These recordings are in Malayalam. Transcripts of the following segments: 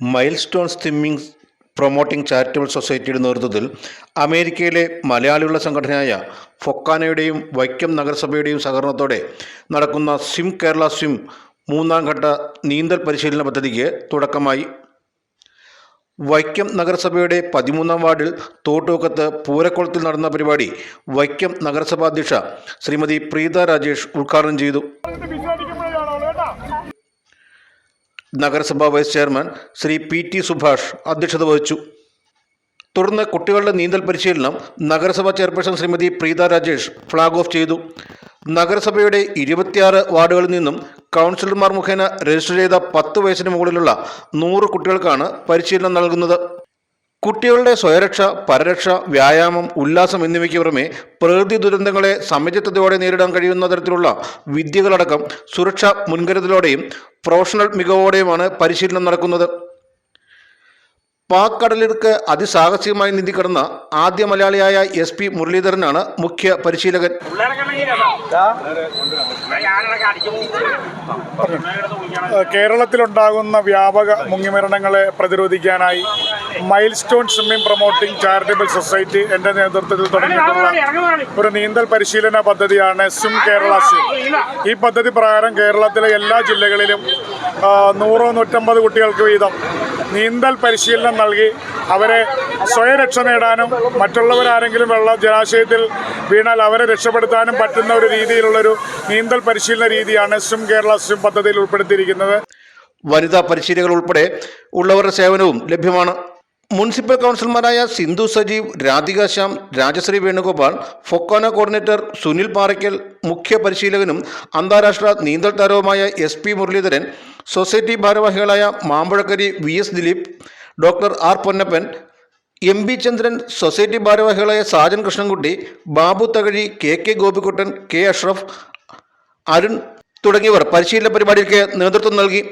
Mile stone swimming promoting charitable സൊസൈറ്റിയുടെ നേതൃത്വത്തിൽ അമേരിക്കയിലെ മലയാളികളുടെ സംഘടനയായ ഫൊക്കാനയുടെയും വൈക്കം നഗരസഭയുടെയും സഹകരണത്തോടെ നടക്കുന്ന സ്വിം കേരള സ്വിം മൂന്നാം ഘട്ട നീന്തൽ പരിശീലന പദ്ധതിക്ക് തുടക്കമായി. വൈക്കം നഗരസഭയുടെ പതിമൂന്നാം വാർഡിൽ തോട്ടുവക്കത്ത് പൂരക്കുളത്തിൽ നടന്ന പരിപാടി വൈക്കം നഗരസഭാ അധ്യക്ഷ ശ്രീമതി പ്രീത രാജേഷ് ഉദ്ഘാടനം ചെയ്തു. നഗരസഭാ vice chairman Shri P T Subhash അധ്യക്ഷത വഹിച്ചു. തുടർന്ന് കുട്ടികളുടെ നീന്തൽ പരിശീലനം നഗരസഭാ chairperson Shrimati Preetha Rajesh flag off ചെയ്തു. നഗരസഭയുടെ ഇരുപത്തിയാറ് വാർഡുകളിൽ നിന്നും കൗൺസിലർമാർ മുഖേന രജിസ്റ്റർ ചെയ്ത പത്ത് വയസ്സിന് മുകളിലുള്ള നൂറ് കുട്ടികൾക്കാണ് പരിശീലനം നൽകുന്നത്. കുട്ടികളുടെ സ്വയരക്ഷ പരരക്ഷ വ്യായാമം ഉല്ലാസം എന്നിവയ്ക്ക് പുറമെ പ്രകൃതി ദുരന്തങ്ങളെ സമചിത്തതയോടെ നേരിടാൻ കഴിയുന്ന തരത്തിലുള്ള വിദ്യകളടക്കം സുരക്ഷാ മുൻകരുതലോടെയും പ്രൊഫഷണൽ മികവോടെയുമാണ് പരിശീലനം നടക്കുന്നത്. പാക് കടലിടുക്ക് അതിസാഹസികമായി നീന്തി കടന്ന ആദ്യ മലയാളിയായ എസ് പി മുരളീധരനാണ് മുഖ്യ പരിശീലകൻ. കേരളത്തിലുണ്ടാകുന്ന വ്യാപക മുങ്ങിമരണങ്ങളെ പ്രതിരോധിക്കാനായി milestone swimming promoting charitable society എന്റെ നേതൃത്വത്തിൽ തുടങ്ങിയിട്ടുള്ള ഒരു നീന്തൽ പരിശീലന പദ്ധതിയാണ് സ്വിം കേരള സ്വിം. ഈ പദ്ധതി പ്രകാരം കേരളത്തിലെ എല്ലാ ജില്ലകളിലും നൂറോ നൂറ്റമ്പത് കുട്ടികൾക്ക് വീതം നീന്തൽ പരിശീലനം നൽകി അവരെ സ്വയരക്ഷ നേടാനും മറ്റുള്ളവരാരെങ്കിലും വെള്ള ജലാശയത്തിൽ വീണാൽ അവരെ രക്ഷപ്പെടുത്താനും പറ്റുന്ന ഒരു രീതിയിലുള്ളൊരു നീന്തൽ പരിശീലന രീതിയാണ് സ്വിം കേരള സ്വിം പദ്ധതിയിൽ ഉൾപ്പെടുത്തിയിരിക്കുന്നത്. വനിതാ പരിശീലകർ ഉൾപ്പെടെ ഉള്ളവരുടെ സേവനവും ലഭ്യമാണ്. മുനിസിപ്പൽ കൗൺസിലർമാരായ സിന്ധു സജീവ് രാധിക ശ്യാം രാജശ്രീ വേണുഗോപാൽ ഫൊക്കാന കോർഡിനേറ്റർ സുനിൽ പാറയ്ക്കൽ മുഖ്യ പരിശീലകനും അന്താരാഷ്ട്ര നീന്തൽ താരവുമായ എസ് പി മുരളീധരൻ സൊസൈറ്റി ഭാരവാഹികളായ Mambazhakkari V S Dileep doctor R Ponnappan M B Chandran society ഭാരവാഹികളായ Sajan Krishnankutty Babu Thakazhi K K Gopikuttan K Ashraf Arun തുടങ്ങിയവർ പരിശീലന പരിപാടിക്ക് നേതൃത്വം നൽകി.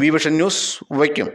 V vision news Vaikom.